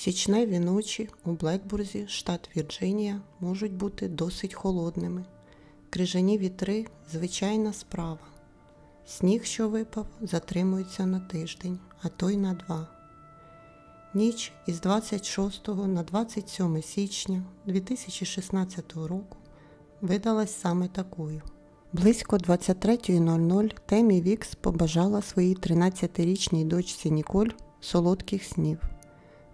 Січневі ночі у Блекбурзі, штат Вірджинія, можуть бути досить холодними. Крижані вітри звичайна справа. Сніг, що випав, затримується на тиждень, а то й на два. Ніч із 26 на 27 січня 2016 року видалась саме такою. Близько 23.00 Темі Вікс побажала своїй 13-річній дочці Ніколь солодких снів.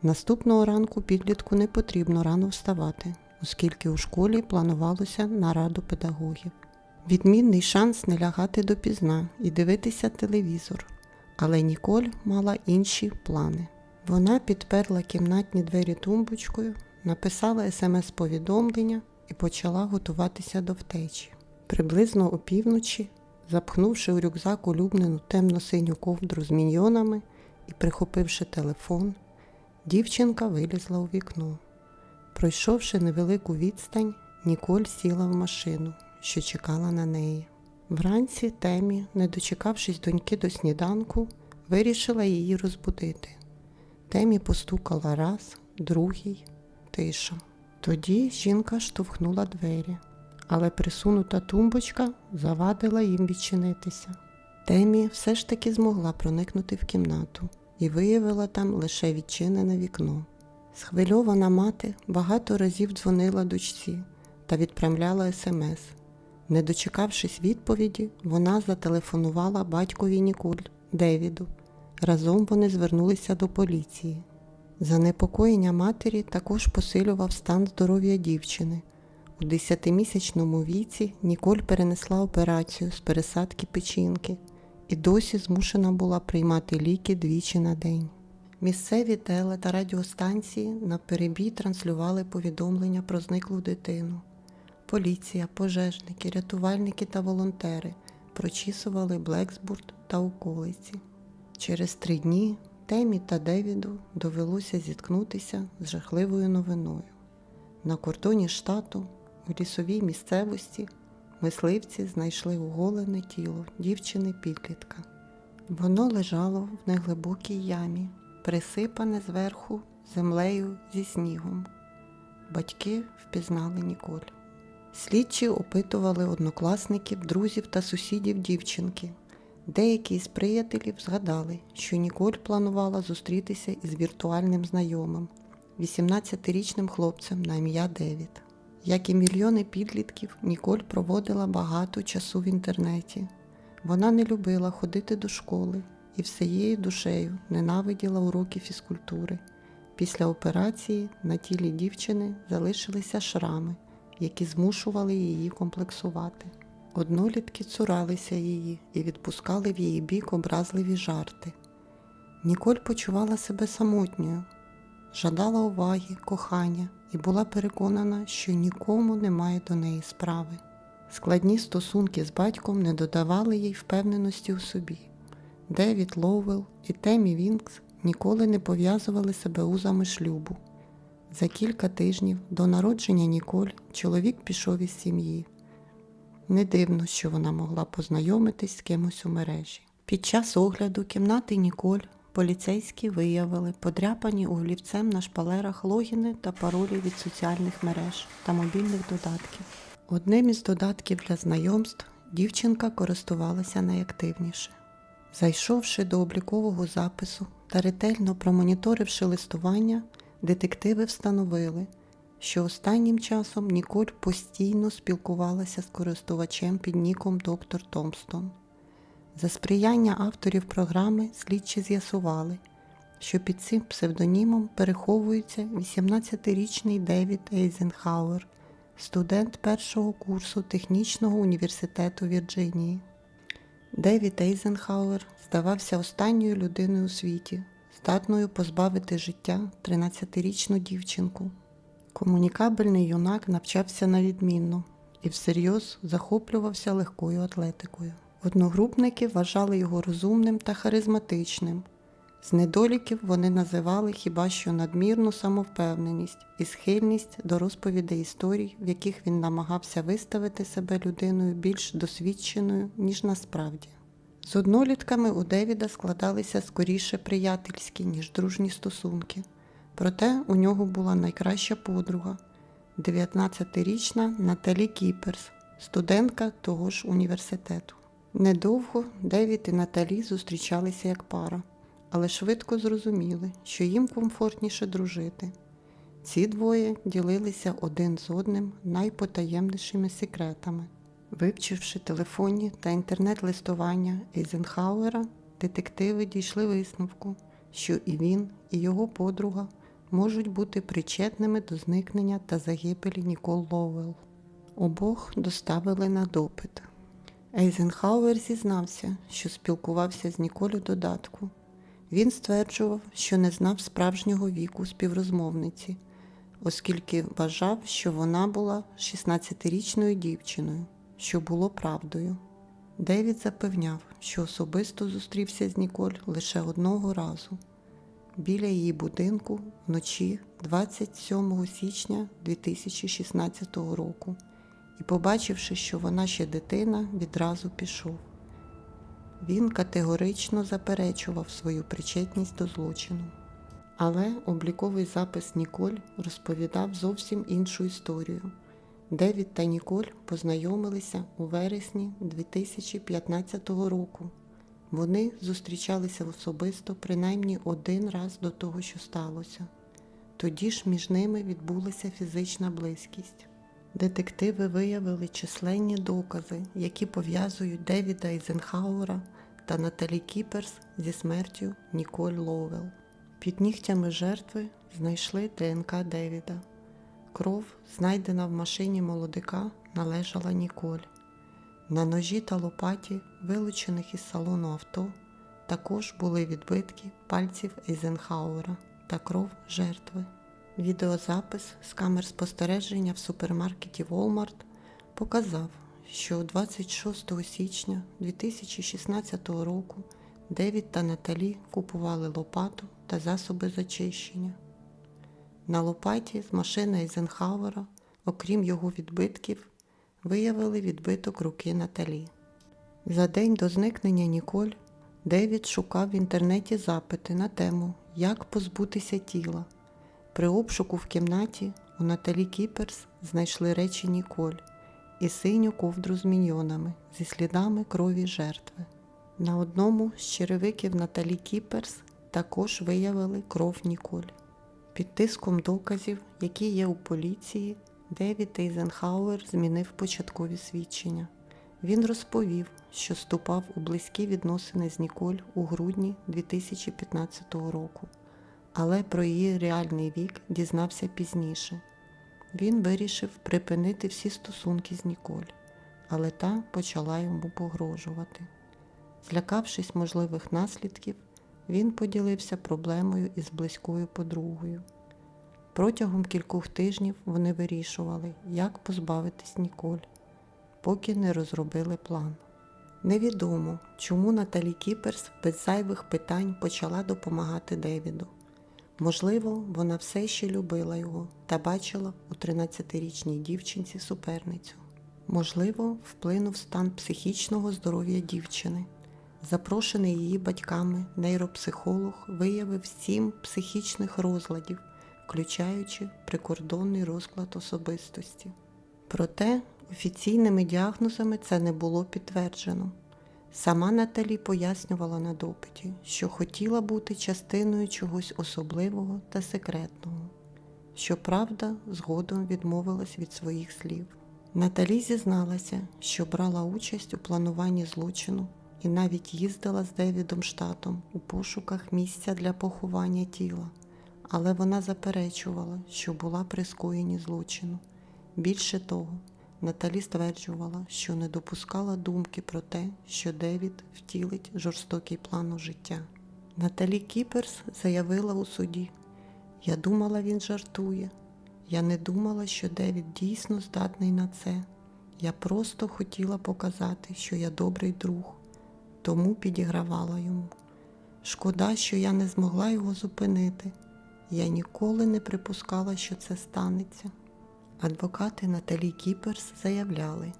Наступного ранку підлітку не потрібно рано вставати, оскільки у школі планувалося нараду педагогів. Відмінний шанс не лягати допізна і дивитися телевізор, але Ніколь мала інші плани. Вона підперла кімнатні двері тумбочкою, написала смс-повідомлення і почала готуватися до втечі. Приблизно опівночі, запхнувши у рюкзак улюблену темно-синю ковдру з міньйонами і прихопивши телефон, дівчинка вилізла у вікно. Пройшовши невелику відстань, Ніколь сіла в машину, що чекала на неї. Вранці Темі, не дочекавшись доньки до сніданку, вирішила її розбудити. Темі постукала раз, другий, тиша. Тоді жінка штовхнула двері, але присунута тумбочка завадила їм відчинитися. Темі все ж таки змогла проникнути в кімнату і виявила там лише відчинене вікно. Схвильована мати багато разів дзвонила дочці та відправляла смс. Не дочекавшись відповіді, вона зателефонувала батькові Ніколь Девіду. Разом вони звернулися до поліції. Занепокоєння матері також посилював стан здоров'я дівчини. У 10-місячному віці Ніколь перенесла операцію з пересадки печінки і досі змушена була приймати ліки двічі на день. Місцеві теле та радіостанції на перебій транслювали повідомлення про зниклу дитину. Поліція, пожежники, рятувальники та волонтери прочісували Блексбурд та околиці. Через три дні Темі та Девіду довелося зіткнутися з жахливою новиною. На кордоні штату, у лісовій місцевості, мисливці знайшли оголене тіло дівчини підлітка. Воно лежало в неглибокій ямі, присипане зверху землею зі снігом. Батьки впізнали Ніколь. Слідчі опитували однокласників, друзів та сусідів дівчинки. Деякі з приятелів згадали, що Ніколь планувала зустрітися із віртуальним знайомим, 18-річним хлопцем на ім'я Девід. Як і мільйони підлітків, Ніколь проводила багато часу в інтернеті. Вона не любила ходити до школи і всією душею ненавиділа уроки фізкультури. Після операції на тілі дівчини залишилися шрами, які змушували її комплексувати. Однолітки цуралися її і відпускали в її бік образливі жарти. Ніколь почувала себе самотньою, жадала уваги, кохання і була переконана, що нікому немає до неї справи. Складні стосунки з батьком не додавали їй впевненості у собі. Девід Лоуел і Темі Вінкс ніколи не пов'язували себе узами шлюбу. За кілька тижнів до народження Ніколь чоловік пішов із сім'ї. Не дивно, що вона могла познайомитись з кимось у мережі. Під час огляду кімнати Ніколь поліцейські виявили подряпані олівцем на шпалерах логіни та паролі від соціальних мереж та мобільних додатків. Одним із додатків для знайомств дівчинка користувалася найактивніше. Зайшовши до облікового запису та ретельно промоніторивши листування, детективи встановили, що останнім часом Ніколь постійно спілкувалася з користувачем під ніком Доктор Томстон. За сприяння авторів програми слідчі з'ясували, що під цим псевдонімом переховується 18-річний Девід Ейзенхауер, студент першого курсу технічного університету Вірджинії. Девід Ейзенхауер здавався останньою людиною у світі, здатною позбавити життя 13-річну дівчинку. Комунікабельний юнак навчався на відмінно і всерйоз захоплювався легкою атлетикою. Одногрупники вважали його розумним та харизматичним. З недоліків вони називали хіба що надмірну самовпевненість і схильність до розповідей історій, в яких він намагався виставити себе людиною більш досвідченою, ніж насправді. З однолітками у Девіда складалися скоріше приятельські, ніж дружні стосунки. Проте у нього була найкраща подруга 19-річна Наталі Кіперс, студентка того ж університету. Недовго Девід і Наталі зустрічалися як пара, але швидко зрозуміли, що їм комфортніше дружити. Ці двоє ділилися один з одним найпотаємнішими секретами. Вивчивши телефонні та інтернет-листування Ейзенхауера, детективи дійшли висновку, що і він, і його подруга можуть бути причетними до зникнення та загибелі Нікол Лоуелл. Обох доставили на допит. Ейзенхауер зізнався, що спілкувався з Ніколь у додатку. Він стверджував, що не знав справжнього віку співрозмовниці, оскільки вважав, що вона була 16-річною дівчиною, що було правдою. Девід запевняв, що особисто зустрівся з Ніколь лише одного разу біля її будинку вночі 27 січня 2016 року і, побачивши, що вона ще дитина, відразу пішов. Він категорично заперечував свою причетність до злочину. Але обліковий запис Ніколь розповідав зовсім іншу історію. Девід та Ніколь познайомилися у вересні 2015 року. Вони зустрічалися особисто принаймні один раз до того, що сталося. Тоді ж між ними відбулася фізична близькість. Детективи виявили численні докази, які пов'язують Девіда Ейзенхауера та Наталі Кіперс зі смертю Ніколь Ловел. Під нігтями жертви знайшли ДНК Девіда. Кров, знайдена в машині молодика, належала Ніколь. На ножі та лопаті, вилучених із салону авто, також були відбитки пальців Ейзенхауера та кров жертви. Відеозапис з камер спостереження в супермаркеті Walmart показав, що 26 січня 2016 року Девід та Наталі купували лопату та засоби зачищення. На лопаті з машини Ейзенхауера, окрім його відбитків, виявили відбиток руки Наталі. За день до зникнення Ніколь Девід шукав в інтернеті запити на тему Як позбутися тіла. При обшуку в кімнаті у Наталі Кіперс знайшли речі Ніколь і синю ковдру з міньйонами зі слідами крові жертви. На одному з черевиків Наталі Кіперс також виявили кров Ніколь. Під тиском доказів, які є у поліції, Девід Ейзенхауер змінив початкові свідчення. Він розповів, що вступав у близькі відносини з Ніколь у грудні 2015 року, але про її реальний вік дізнався пізніше. Він вирішив припинити всі стосунки з Ніколь, але та почала йому погрожувати. Злякавшись можливих наслідків, він поділився проблемою із близькою подругою. Протягом кількох тижнів вони вирішували, як позбавитись Ніколь, поки не розробили план. Невідомо, чому Наталі Кіперс без зайвих питань почала допомагати Девіду. Можливо, вона все ще любила його та бачила у 13-річній дівчинці суперницю. Можливо, вплинув стан психічного здоров'я дівчини. Запрошений її батьками нейропсихолог виявив сім психічних розладів, включаючи прикордонний розклад особистості. Проте офіційними діагнозами це не було підтверджено. Сама Наталі пояснювала на допиті, що хотіла бути частиною чогось особливого та секретного. Щоправда, згодом відмовилась від своїх слів. Наталі зізналася, що брала участь у плануванні злочину і навіть їздила з Девідом штатом у пошуках місця для поховання тіла, але вона заперечувала, що була при скоєнні злочину. Більше того, Наталі стверджувала, що не допускала думки про те, що Девід втілить жорстокий план у життя. Наталі Кіперс заявила у суді: Я думала, він жартує. Я не думала, що Девід дійсно здатний на це. Я просто хотіла показати, що я добрий друг, тому підігравала йому. Шкода, що я не змогла його зупинити. Я ніколи не припускала, що це станеться. Адвокати Наталі Кіперс заявляли,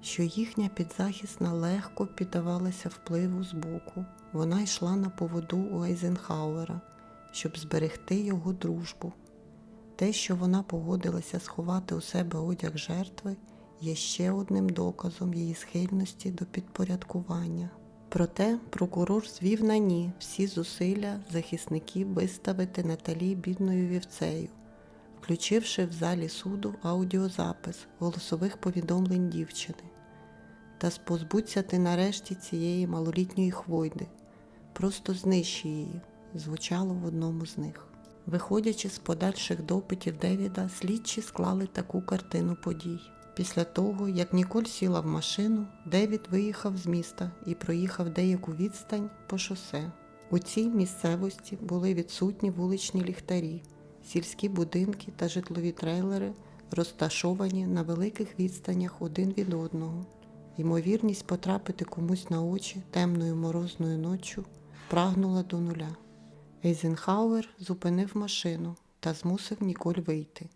що їхня підзахисна легко піддавалася впливу з боку. Вона йшла на поводу у Ейзенхауера, щоб зберегти його дружбу. Те, що вона погодилася сховати у себе одяг жертви, є ще одним доказом її схильності до підпорядкування. Проте прокурор звів на ні всі зусилля захисників виставити Наталі бідною вівцею, включивши в залі суду аудіозапис голосових повідомлень дівчини. Та спозбудься ти нарешті цієї малолітньої хвойди, просто знищи її, звучало в одному з них. Виходячи з подальших допитів Девіда, слідчі склали таку картину подій. Після того, як Ніколь сіла в машину, Девід виїхав з міста і проїхав деяку відстань по шосе. У цій місцевості були відсутні вуличні ліхтарі, сільські будинки та житлові трейлери розташовані на великих відстанях один від одного. Ймовірність потрапити комусь на очі темною морозною ноччю прагнула до нуля. Ейзенхауер зупинив машину та змусив Ніколь вийти.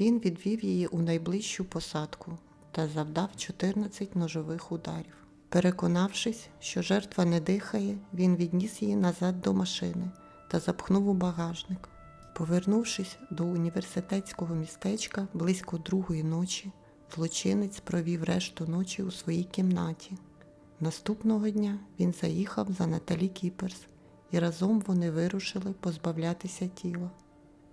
Він відвів її у найближчу посадку та завдав 14 ножових ударів. Переконавшись, що жертва не дихає, він відніс її назад до машини та запхнув у багажник. Повернувшись до університетського містечка близько другої ночі, злочинець провів решту ночі у своїй кімнаті. Наступного дня він заїхав за Наталі Кіперс, і разом вони вирушили позбавлятися тіла.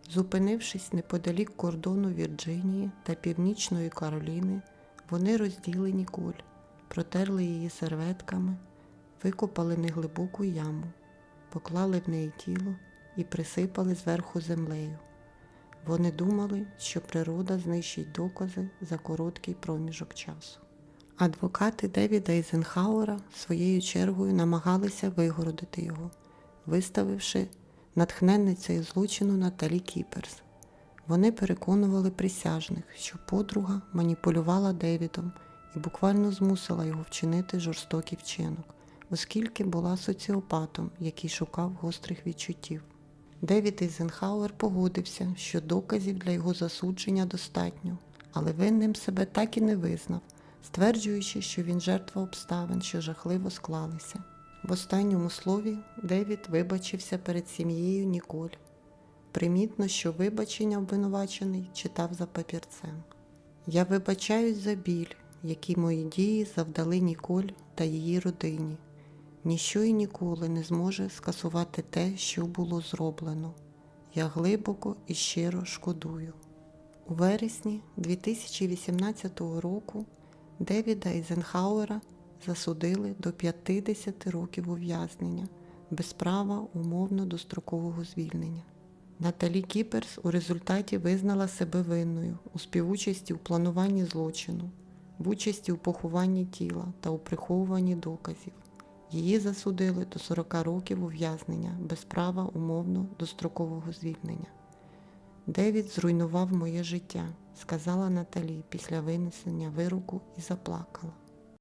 Зупинившись неподалік кордону Вірджинії та Північної Кароліни, вони розділи Ніколь, протерли її серветками, викопали неглибоку яму, поклали в неї тіло і присипали зверху землею. Вони думали, що природа знищить докази за короткий проміжок часу. Адвокати Девіда Ейзенхауера своєю чергою намагалися вигородити його, виставивши натхненницею злочину Наталі Кіперс. Вони переконували присяжних, що подруга маніпулювала Девідом і буквально змусила його вчинити жорстокий вчинок, оскільки була соціопатом, який шукав гострих відчуттів. Девід Ейзенхауер погодився, що доказів для його засудження достатньо, але винним себе так і не визнав, стверджуючи, що він жертва обставин, що жахливо склалися. В останньому слові Девід вибачився перед сім'єю Ніколь. Примітно, що вибачення обвинувачений читав за папірцем. Я вибачаюсь за біль, які мої дії завдали Ніколь та її родині. Ніщо і ніколи не зможе скасувати те, що було зроблено. Я глибоко і щиро шкодую. У вересні 2018 року Девіда Ейзенхауера засудили до 50 років ув'язнення без права умовно дострокового звільнення. Наталі Кіперс у результаті визнала себе винною у співучасті у плануванні злочину, в участі у похованні тіла та у приховуванні доказів. Її засудили до 40 років ув'язнення без права умовно дострокового звільнення. Девід зруйнував моє життя, сказала Наталі після винесення вироку і заплакала.